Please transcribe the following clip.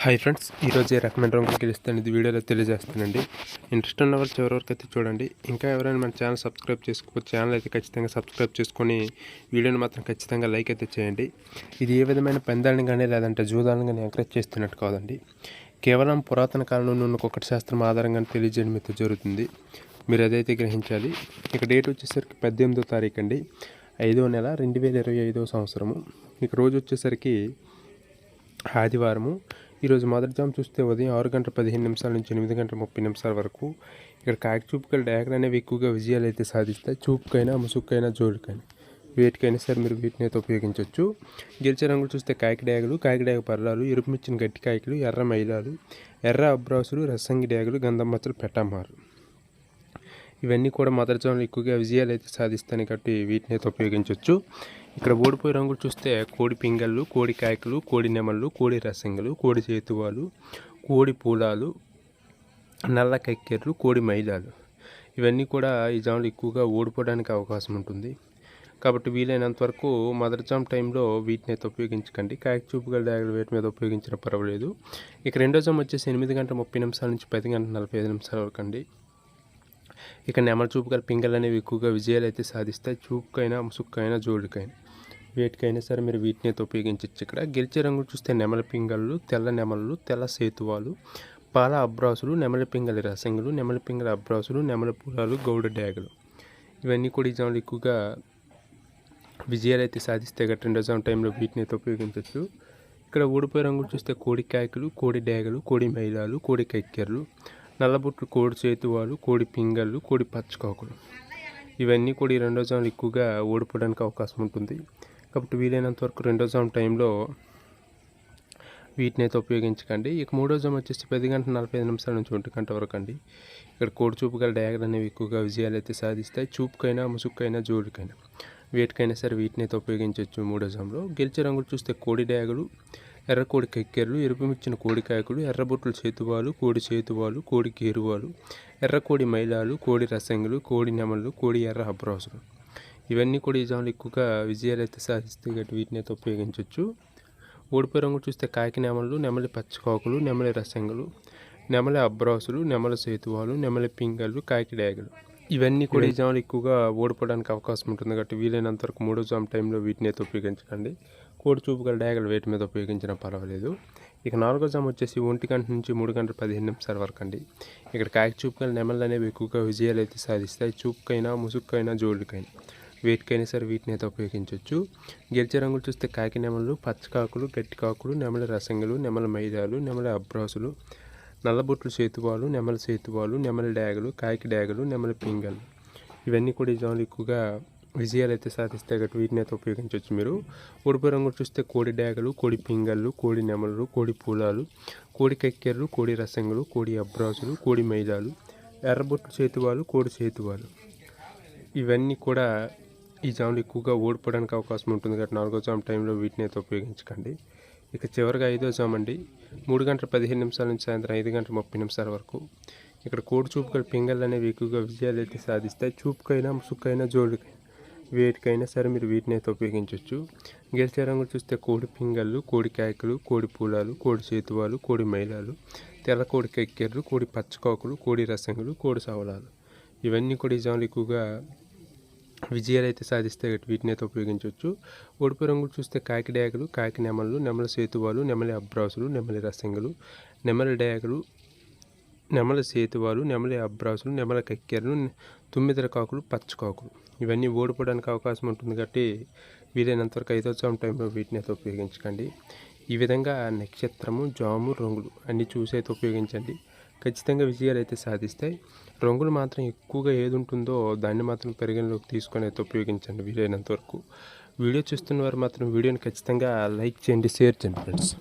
Hi friends ఈరోజు ఏ రకమైన రంగులు గెలుస్తాను ఇది వీడియోలో తెలియజేస్తానండి. ఇంట్రెస్ట్ ఉన్న వాళ్ళు చివరి వరకు అయితే చూడండి. ఇంకా ఎవరైనా మన ఛానల్ సబ్స్క్రైబ్ చేసుకోవచ్చు ఛానల్ అయితే ఖచ్చితంగా సబ్స్క్రైబ్ చేసుకొని వీడియోని మాత్రం ఖచ్చితంగా లైక్ అయితే చేయండి. ఇది ఏ విధమైన పందాలను కానీ లేదంటే జూదాలను కానీ ఎంకరేజ్ చేస్తున్నట్టు కాదండి. కేవలం పురాతన కాలంలో ఉన్న ఒకటి శాస్త్రం ఆధారంగా తెలియజేయడం అయితే జరుగుతుంది. మీరు అదైతే గ్రహించాలి ఇక డేట్ వచ్చేసరికి పద్దెనిమిదో తారీఖు అండి. ఐదో నెల రెండు వేల ఇరవై ఐదో సంవత్సరము. ఇక రోజు వచ్చేసరికి ఆదివారము. ఈరోజు మొదటి జామ్ చూస్తే ఉదయం ఆరు గంటల పదిహేను నిమిషాల నుంచి ఎనిమిది గంటల ముప్పై నిమిషాల వరకు ఇక్కడ కాకి చూపుకల డ్యాగలు అనేవి ఎక్కువగా విజయాలు అయితే సాధిస్తాయి. చూపుకైనా ముసుక్కైనా జోడుకైనా. వేటికైనా సరే మీరు వీటిని అయితే ఉపయోగించవచ్చు. గెలిచే రంగులు చూస్తే కాకి డ్యాగులు కాకి డ్యాగ పర్రాలు ఎరుపు మిచ్చిన గట్టి కాయకులు ఎర్ర మైలాలు ఎర్ర అబ్రాసులు రసంగి డ్యాగులు గంధం మచ్చలు పెట్టమారు ఇవన్నీ కూడా మొదటి జోన్లో ఎక్కువగా విజయాలు అయితే సాధిస్తాయి కాబట్టి వీటిని అయితే ఉపయోగించవచ్చు. ఇక్కడ ఓడిపోయే రంగులు చూస్తే కోడి పింగళ్ళు కోడి కాయకులు కోడి నెమళ్ళు కోడి రసంగులు కోడి చేతువాలు కోడి పూలాలు నల్ల కక్కెర్లు కోడి మైలాలు ఇవన్నీ కూడా ఈ జాములు ఎక్కువగా ఓడిపోవడానికి అవకాశం ఉంటుంది. కాబట్టి వీలైనంత వరకు మదర్ జామ్ టైంలో వీటిని అయితే ఉపయోగించకండి. కాయక చూపుగల డాగలు వేటి మీద ఉపయోగించిన పర్వాలేదు. ఇక రెండో జామ్ వచ్చేసి ఎనిమిది గంటల ముప్పై నిమిషాల నుంచి పది గంటల నలభై ఐదు నిమిషాల వరకు అండి. ఇక నెమల చూపు గల పింగళ్ళు అనేవి ఎక్కువగా విజయాలు అయితే సాధిస్తాయి. చూపుకైనా ముసుక్కైనా జోడుకైనా. వేటికైనా సరే మీరు వీటిని అయితే ఉపయోగించవచ్చు ఇక్కడ గెలిచే రంగులు చూస్తే నెమల పింగళ్ళు తెల్ల నెమలలు తెల్ల సేతువాలు పాల అబ్రాసులు నెమల పింగళి రసంగులు నెమల పింగళ అబ్రాసులు నెమల పూలాలు గౌడ డ్యాగులు. ఇవన్నీ కూడా ఈ ఎక్కువగా విజయాలు అయితే సాధిస్తే గట్ రెండు జామ్ టైంలో వీటిని అయితే ఉపయోగించవచ్చు ఇక్కడ ఊడిపోయే రంగులు చూస్తే కోడి కాయకులు కోడి డ్యాగలు కోడి మైలాలు కోడి కక్కెర్లు నల్లబుట్లు కోడి చేతువాలు కోడి పింగళ్ళు కోడి పచ్చకాకులు ఇవన్నీ కూడా ఈ రెండో జాములు ఎక్కువగా ఓడిపోవడానికి అవకాశం ఉంటుంది. కాబట్టి వీలైనంత వరకు రెండో జామ్ టైంలో వీటిని అయితే ఉపయోగించకండి. ఇక మూడో జామ్ వచ్చేసి పది గంటల నలభై ఐదు నిమిషాల నుంచి ఒంటి గంట వరకు అండి. ఇక్కడ కోడి చూపు గల డ్యాగలు అనేవి ఎక్కువగా విజయాలు అయితే సాధిస్తాయి. చూపుకైనా ముసుగుకైనా జోడికైనా. వేటికైనా సరే వీటిని అయితే ఉపయోగించవచ్చు మూడో జామ్లో గెలిచే రంగులు చూస్తే కోడి డయాగులు ఎర్ర కోడి కెక్కెర్లు ఎరుపుమిచ్చిన కోడి కాయకులు ఎర్రబొట్టుల చేతువాలు కోడి చేతువాలు కోడి గేరువాలు ఎర్ర కోడి మైలాలు కోడి రసంగులు కోడి నెమళ్ళు కోడి ఎర్ర అబ్రాసులు. ఇవన్నీ కూడా ఈ జాములు ఎక్కువగా విజయాలు అయితే సాధిస్తే గట్టి వీటిని అయితే ఉపయోగించవచ్చు ఓడిపోయే రంగు చూస్తే కాకి నెమలు నెమలి పచ్చకాకులు నెమలి రసంగులు నెమలి అబ్రాసులు నెమల సేతువాలు నెమలి పింగళ్ళు కాకి డ్యాగలు. ఇవన్నీ కూడా ఈ జాములు ఎక్కువగా ఓడిపోవడానికి అవకాశం ఉంటుంది కాబట్టి వీలైనంత వరకు మూడో జామ్ టైంలో వీటిని అయితే ఉపయోగించకండి. కోడి చూపు గల డ్యాగలు వేటి మీద ఉపయోగించినా పర్వాలేదు. ఇక నాలుగో జామ్ వచ్చేసి ఒంటి గంట నుంచి మూడు గంటల పదిహేను నిమిషాల వరకు అండి. ఇక్కడ కాకి చూపు గల నెమలు అనేవి ఎక్కువగా విజయాలు అయితే సాధిస్తాయి. చూపుకైనా ముసుక్కైనా జోళ్ళకైనా. వేటికైనా సరే వీటిని అయితే ఉపయోగించవచ్చు. గిరిజ రంగులు చూస్తే కాకి నెమలు పచ్చకాకులు గట్టి కాకులు నెమల రసంగులు నెమల మైదాలు నెమల అబ్రాసులు నల్లబొట్లు చేతువాలు నెమల చేతువాలు నెమల డ్యాగులు కాకి డ్యాగులు నెమల పింగలు. ఇవన్నీ కూడా ఈ జాములు ఎక్కువగా విజయాలు అయితే సాధిస్తే గట్టి వీటిని అయితే ఉపయోగించవచ్చు మీరు. ఉడుపు రంగులు చూస్తే కోడి డ్యాగలు కోడి పింగళ్ళు కోడి నెమలు కోడి పూలాలు కోడి కక్కెర్లు కోడి రసంగులు కోడి అబ్రాసులు కోడి మైదాలు ఎర్రబొట్లు చేతువాలు కోడి చేతువాలు. ఇవన్నీ కూడా ఈ జాములు ఎక్కువగా ఓడిపోవడానికి అవకాశం ఉంటుంది కాబట్టి నాలుగో జామ్ టైంలో వీటిని అయితే ఉపయోగించకండి. ఇక చివరిగా ఐదో జామ్ అండి. మూడు గంటల పదిహేను నిమిషాల నుంచి సాయంత్రం ఐదు గంటల ముప్పై నిమిషాల వరకు. ఇక్కడ కోడి చూపుకల పింగళ్ళు అనేవి ఎక్కువగా విజయాలు అయితే సాధిస్తాయి. చూపుకైనా ముసుక్కైనా జోడుకైనా వేటికైనా సరే మీరు వీటిని అయితే ఉపయోగించవచ్చు. గెలిచే రంగులు చూస్తే కోడి పింగళ్ళు కోడి కాయకులు కోడి పూలాలు కోడి చేతువాలు కోడి మైలాలు తెల్ల కోడి కెక్కెర్లు కోడి పచ్చకోకులు కోడి రసంగులు కోడి సవలాలు. ఇవన్నీ కూడా ఈ జాములు ఎక్కువగా విజయాలు అయితే సాధిస్తే వీటిని అయితే ఉపయోగించవచ్చు. ఒడుపు రంగులు చూస్తే కాకి డయాకులు కాకి నెమలు నెమల సేతువాలు నెమలి అబ్రాసులు నెమలి రసంగులు నెమలి డయాకులు నెమల సేతువాలు నెమలి అబ్రాసులు నెమల కక్కెరలు తుమ్మిదర కాకులు పచ్చకాకులు ఇవన్నీ ఓడిపోవడానికి అవకాశం ఉంటుంది కాబట్టి వీలైనంతవరకు ఐదో టైంలో వీటిని అయితే ఉపయోగించకండి. ఈ విధంగా నక్షత్రము జాము రంగులు అన్నీ చూసి అయితే ఉపయోగించండి. ఖచ్చితంగా విజయాలు అయితే సాధిస్తాయి. రంగులు మాత్రం ఎక్కువగా ఏది ఉంటుందో దాన్ని మాత్రం పరిగణలోకి తీసుకొని అయితే ఉపయోగించండి వీలైనంత వరకు. వీడియో చూస్తున్న వారు మాత్రం వీడియోని ఖచ్చితంగా లైక్ చేయండి షేర్ చేయండి ఫ్రెండ్స్.